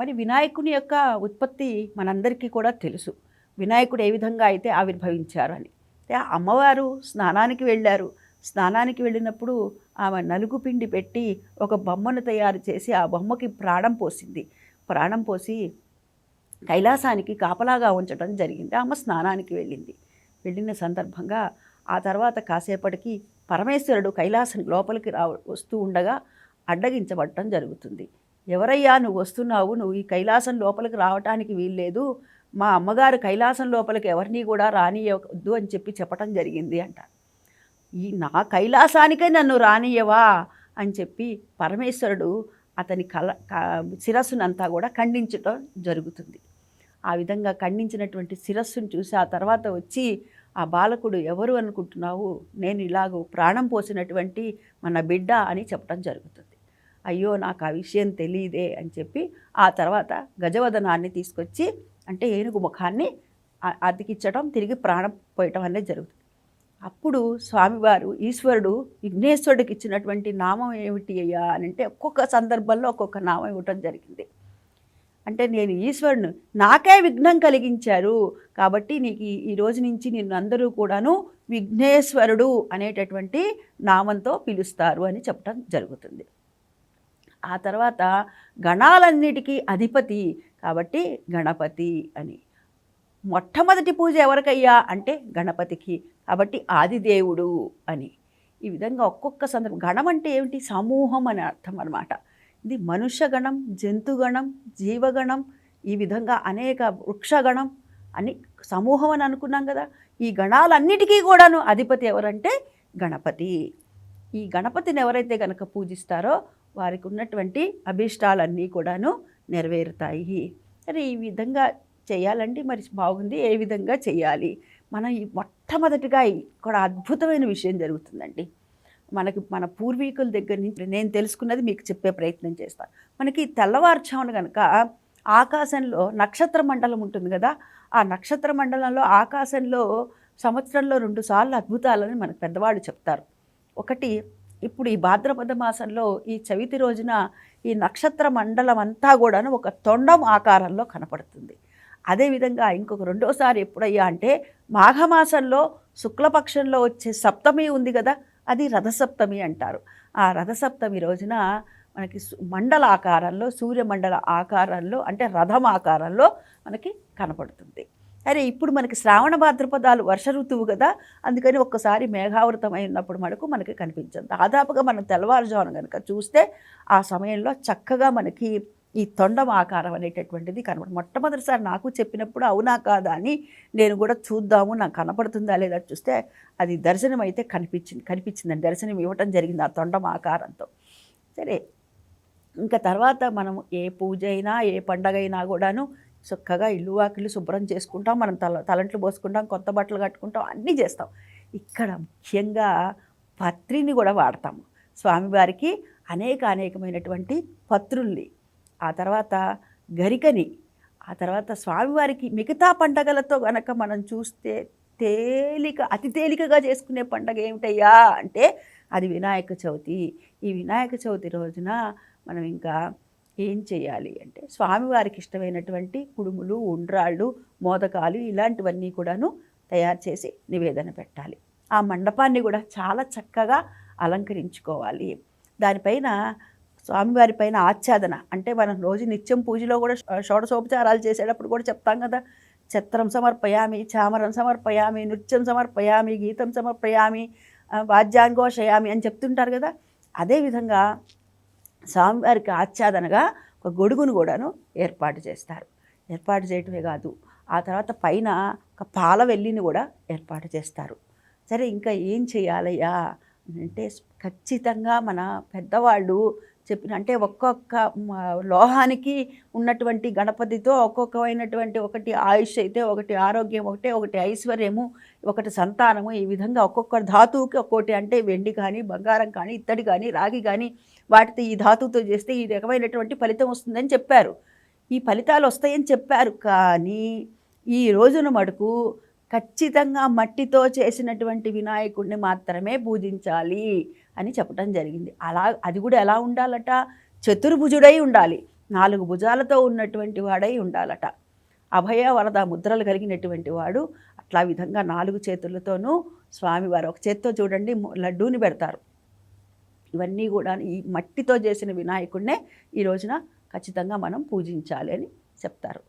మరి వినాయకుని యొక్క ఉత్పత్తి మనందరికీ కూడా తెలుసు. వినాయకుడు ఏ విధంగా అయితే ఆవిర్భవించారు అని. అమ్మవారు స్నానానికి వెళ్ళారు. స్నానానికి వెళ్ళినప్పుడు ఆమె నలుగు పిండి పెట్టి ఒక బొమ్మను తయారు చేసి ఆ బొమ్మకి ప్రాణం పోసింది. ప్రాణం పోసి కైలాసానికి కాపలాగా ఉంచడం జరిగింది. ఆమె స్నానానికి వెళ్ళింది. వెళ్ళిన సందర్భంగా ఆ తర్వాత కాసేపటికి పరమేశ్వరుడు కైలాసం లోపలికి రా వస్తూ ఉండగా అడ్డగించబడటం జరుగుతుంది. ఎవరయ్యా నువ్వు వస్తున్నావు నువ్వు ఈ కైలాసం లోపలికి రావటానికి వీల్లేదు. మా అమ్మగారు కైలాసం లోపలికి ఎవరిని కూడా రానియవద్దు అని చెప్పి చెప్పటం జరిగింది అంట. ఈ నా కైలాసానికే నన్ను రానియవా అని చెప్పి పరమేశ్వరుడు అతని కల క- శిరస్సునంతా కూడా ఖండించటం జరుగుతుంది. ఆ విధంగా ఖండించినటువంటి శిరస్సును చూసి ఆ తర్వాత వచ్చి ఆ బాలకుడు ఎవరు అనుకుంటున్నావు? నేను ఇలాగ ప్రాణం పోసినటువంటి మన బిడ్డ అని చెప్పడం జరుగుతుంది. అయ్యో నాకు ఆ విషయం తెలియదే అని చెప్పి ఆ తర్వాత గజవదనాన్ని తీసుకొచ్చి అంటే ఏనుగు ముఖాన్ని ఆ- తిరిగి ప్రాణం పోయటం అనేది జరుగుతుంది. అప్పుడు స్వామివారు ఈశ్వరుడు విఘ్నేశ్వరుడికి ఇచ్చినటువంటి నామం ఏమిటి అయ్యా అని అంటే ఒక్కొక్క సందర్భంలో ఒక్కొక్క నామం ఇవ్వటం జరిగింది. అంటే నేను ఈశ్వరుని నాకే విఘ్నం కలిగించారు కాబట్టి నీకు ఈ- ఈ రోజు నుంచి నిన్ను అందరూ కూడాను విఘ్నేశ్వరుడు అనేటటువంటి నామంతో పిలుస్తారు అని చెప్పడం జరుగుతుంది. ఆ తర్వాత గణాలన్నిటికీ అధిపతి కాబట్టి గణపతి అని. మొట్టమొదటి పూజ ఎవరికయ్యా అంటే గణపతికి కాబట్టి ఆదిదేవుడు అని. ఈ విధంగా ఒక్కొక్క సందర్భం గణం అంటే ఏమిటి? సమూహం అని అర్థం అనమాట ఇది మనుష్యగణం జంతుగణం జీవగణం ఈ విధంగా అనేక వృక్షగణం అని సమూహం అని అనుకున్నాం కదా. ఈ గణాలన్నిటికీ కూడాను అధిపతి ఎవరంటే గణపతి. ఈ గణపతిని ఎవరైతే కనుక పూజిస్తారో వారికి ఉన్నటువంటి అభీష్టాలన్నీ కూడాను నెరవేరుతాయి. మరి ఈ విధంగా చేయాలండి మరి బాగుంది ఏ విధంగా చేయాలి? మన ఈ మొట్టమొదటిగా ఇక్కడ అద్భుతమైన విషయం జరుగుతుందండి. మనకి మన పూర్వీకుల దగ్గర నుంచి నేను తెలుసుకున్నది మీకు చెప్పే ప్రయత్నం చేస్తాను మనకి తెల్లవారుజామున కనుక ఆకాశంలో నక్షత్ర మండలం ఉంటుంది కదా ఆ నక్షత్ర మండలంలో ఆకాశంలో సంవత్సరంలో రెండు సార్లు అద్భుతాలని మనకు పెద్దవాళ్ళు చెప్తారు. ఒకటి ఇప్పుడు ఈ భాద్రపద మాసంలో ఈ చవితి రోజున ఈ నక్షత్ర మండలం అంతా కూడాను ఒక తొండం ఆకారంలో కనపడుతుంది. అదేవిధంగా ఇంకొక రెండోసారి ఎప్పుడయ్యా అంటే మాఘమాసంలో శుక్లపక్షంలో వచ్చే సప్తమి ఉంది కదా అది రథసప్తమి అంటారు. ఆ రథసప్తమి రోజున మనకి మండల ఆకారంలో సూర్యమండల ఆకారంలో అంటే రథం ఆకారంలో మనకి కనపడుతుంది. అరే ఇప్పుడు మనకి శ్రావణ భాద్రపదాలు వర్ష ఋతువు కదా అందుకని ఒక్కసారి మేఘావృతం అయినప్పుడు మనకు మనకి కనిపించదు. దాదాపుగా మనం తెల్లవారుజామున కనుక చూస్తే ఆ సమయంలో చక్కగా మనకి ఈ తొండం ఆకారం అనేటటువంటిది కనబడు మొట్టమొదటిసారి నాకు చెప్పినప్పుడు అవునా కాదా అని నేను కూడా చూద్దాము నాకు కనపడుతుందా లేదా చూస్తే అది దర్శనం అయితే కనిపించింది కనిపించిందండి. దర్శనం ఇవ్వటం జరిగింది ఆ తొండం ఆకారంతో. సరే ఇంకా తర్వాత మనం ఏ పూజ అయినా ఏ పండగ అయినా కూడాను చక్కగా ఇల్లు వాకిళ్ళు శుభ్రం చేసుకుంటాం మనం తల తలంట్లు పోసుకుంటాం కొత్త బట్టలు కట్టుకుంటాం అన్నీ చేస్తాం. ఇక్కడ ముఖ్యంగా పత్రిని కూడా వాడతాము. స్వామివారికి అనేక అనేకమైనటువంటి పత్రుల్ని ఆ తర్వాత గరికని ఆ తర్వాత స్వామివారికి మిగతా పండగలతో గనక మనం చూస్తే తేలిక అతి తేలికగా చేసుకునే పండగ ఏమిటయ్యా అంటే అది వినాయక చవితి. ఈ వినాయక చవితి రోజున మనం ఇంకా ఏం చేయాలి అంటే స్వామివారికి ఇష్టమైనటువంటి కుడుములు ఉండ్రాళ్ళు మోదకాలు ఇలాంటివన్నీ కూడాను తయారు చేసి నివేదన పెట్టాలి. ఆ మండపాన్ని కూడా చాలా చక్కగా అలంకరించుకోవాలి. దానిపైన స్వామివారి పైన ఆచ్ఛాదన అంటే మనం రోజు నిత్యం పూజలో కూడా షోడశోపచారాలు చేసేటప్పుడు కూడా చెప్తాం కదా చిత్రం సమర్పయామి చామరం సమర్పయామి నృత్యం సమర్పయామి గీతం సమర్పయామి వాద్యాంగోషయామి అని చెప్తుంటారు కదా. అదేవిధంగా స్వామివారికి ఆచ్ఛాదనగా ఒక గొడుగును కూడాను ఏర్పాటు చేస్తారు. ఏర్పాటు చేయటమే కాదు ఆ తర్వాత పైన ఒక పాల వెల్లిని కూడా ఏర్పాటు చేస్తారు. సరే ఇంకా ఏం చేయాలయ్యా? అంటే ఖచ్చితంగా మన పెద్దవాళ్ళు చెప్పిన అంటే ఒక్కొక్క లోహానికి ఉన్నటువంటి గణపతితో ఒక్కొక్కమైనటువంటి ఒకటి ఆయుష్ అయితే ఒకటి ఆరోగ్యం ఒకటే ఒకటి ఐశ్వర్యము ఒకటి సంతానము ఈ విధంగా ఒక్కొక్క ధాతువుకి ఒక్కోటి అంటే వెండి కానీ బంగారం కానీ ఇత్తడి కానీ రాగి కానీ వాటితో ఈ ధాతువుతో చేస్తే ఈ రకమైనటువంటి ఫలితం వస్తుందని చెప్పారు. ఈ ఫలితాలు వస్తాయని చెప్పారు. కానీ ఈ రోజున మటుకు ఖచ్చితంగా మట్టితో చేసినటువంటి వినాయకుడిని మాత్రమే పూజించాలి అని చెప్పడం జరిగింది. అలా అది కూడా ఎలా ఉండాలట? చతుర్భుజుడై ఉండాలి. నాలుగు భుజాలతో ఉన్నటువంటి వాడై ఉండాలట. అభయ వరద ముద్రలు కలిగినటువంటి వాడు అట్లా విధంగా నాలుగు చేతులతోనూ స్వామివారు ఒక చేత్తో చూడండి లడ్డూని పెడతారు. ఇవన్నీ కూడా ఈ మట్టితో చేసిన వినాయకుడినే ఈ రోజున ఖచ్చితంగా మనం పూజించాలి అని చెప్తారు.